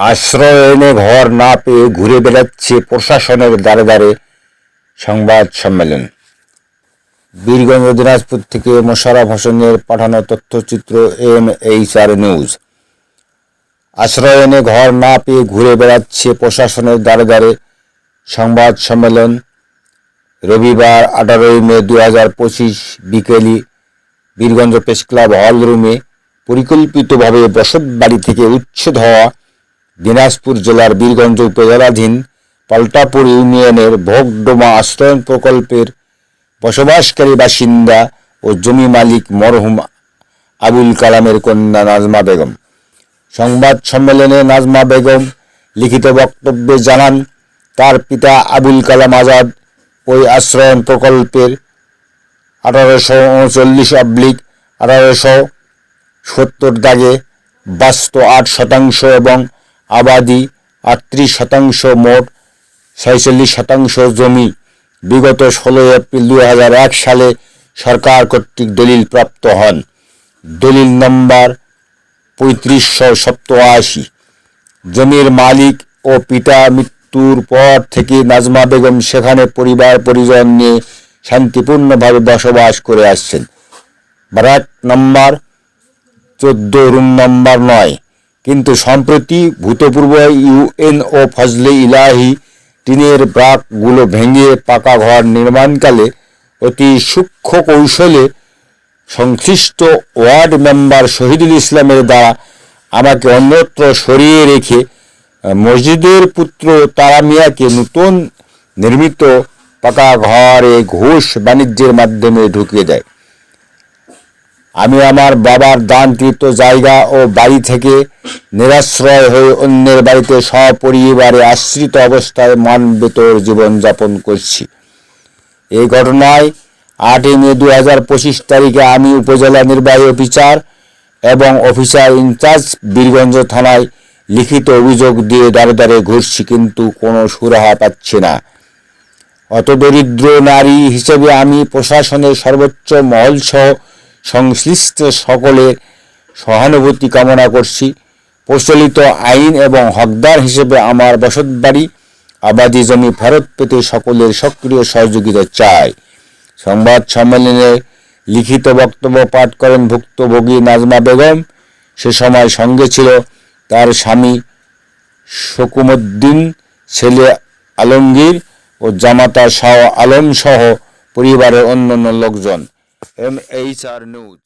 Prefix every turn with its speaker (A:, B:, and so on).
A: আশ্রয় এনে ঘর না পেয়ে ঘুরে বেড়াচ্ছে প্রশাসনের দ্বারে দ্বারে সংবাদ সম্মেলন। বীরগঞ্জ, দিনাজপুর থেকে মোশাররফ হোসেনের পাঠানো তথ্যচিত্র এম এইচ আর নিউজ। আশ্রয় এনে ঘর না পেয়ে ঘুরে বেড়াচ্ছে প্রশাসনের দ্বারে দ্বারে সংবাদ সম্মেলন। রবিবার আঠারোই মে দু হাজার পঁচিশ বিকেলে বীরগঞ্জ প্রেস ক্লাব হল রুমে পরিকল্পিতভাবে বসত বাড়ি থেকে উচ্ছেদ হওয়া দিনাজপুর জেলার বীরগঞ্জ উপজেলাধীন পাল্টাপুর ইউনিয়নের ভোগডোমা আশ্রয়ন প্রকল্পের বসবাসকারী বাসিন্দা ও জমি মালিক মরহুম আবুল কালামের কন্যা নাজমা বেগম। সংবাদ সম্মেলনে নাজমা বেগম লিখিত বক্তব্যে জানান, তার পিতা আবুল কালাম আজাদ ওই আশ্রয়ন প্রকল্পের আঠারোশো উনচল্লিশ অব্লিক আঠারোশো সত্তর দাগে বাস্ত আট শতাংশ এবং আবাদি আটত্রিশ শতাংশ মোট ছয়চল্লিশ শতাংশ জমি। বিগত ষোলোই এপ্রিল দুই হাজার এক সালে সরকার কর্তৃক দলিল প্রাপ্ত হন। দলিল নম্বর পঁয়ত্রিশশো সপ্তআশি। জমির মালিক ও পিতা মৃত্যুর পর থেকে নাজমা বেগম সেখানে পরিবার পরিজন নিয়ে শান্তিপূর্ণভাবে বসবাস করে আসছেন। ব্রাক নম্বর চোদ্দ, রুম নম্বর নয়। কিন্তু সম্প্রতি ভূতপূর্ব ইউএনও ফজলে ইলাহি টিনের ব্রাকগুলো ভেঙে পাকা ঘর নির্মাণকালে অতি সূক্ষ্ম কৌশলে সংশ্লিষ্ট ওয়ার্ড মেম্বার শহীদুল ইসলামের দ্বারা আমাকে অন্যত্র সরিয়ে রেখে মসজিদের পুত্র তারা মিয়াকে নতুন নির্মিত পাকা ঘরে ঘুষ বাণিজ্যের মাধ্যমে ঢুকিয়ে দেয়। আমি আমার বাবার দানকৃত জায়গা ও বাড়ি থেকে নিরাশ্রয় হয়ে অন্যের বাড়িতে সপরিবারে আশ্রিত অবস্থায় মানবেতর জীবনযাপন করছি। এই ঘটনায় আটই মে দু হাজার পঁচিশ তারিখে আমি উপজেলা নির্বাহী অফিসার এবং অফিসার ইনচার্জ বীরগঞ্জ থানায় লিখিত অভিযোগ দিয়ে দাঁড়ে দাঁড়ে ঘুরছি, কিন্তু কোনো সুরাহা পাচ্ছি না। অত দরিদ্র নারী হিসেবে আমি প্রশাসনের সর্বোচ্চ মহলসহ সংশ্লিষ্ট সকলের সহানুভূতি কামনা করছি। প্রচলিত আইন এবং হকদার হিসেবে আমার বসতবাড়ি, আবাদি জমি ফেরত পেতে সকলের সক্রিয় সহযোগিতা চাই। সংবাদ সম্মেলনে লিখিত বক্তব্য পাঠ করেন ভুক্তভোগী নাজমা বেগম। সে সময় সঙ্গে ছিল তার স্বামী শকুমুদ্দিন, ছেলে আলমগীর ও জামাতা শাহ আলম সহ পরিবারের অন্যান্য লোকজন। M H R news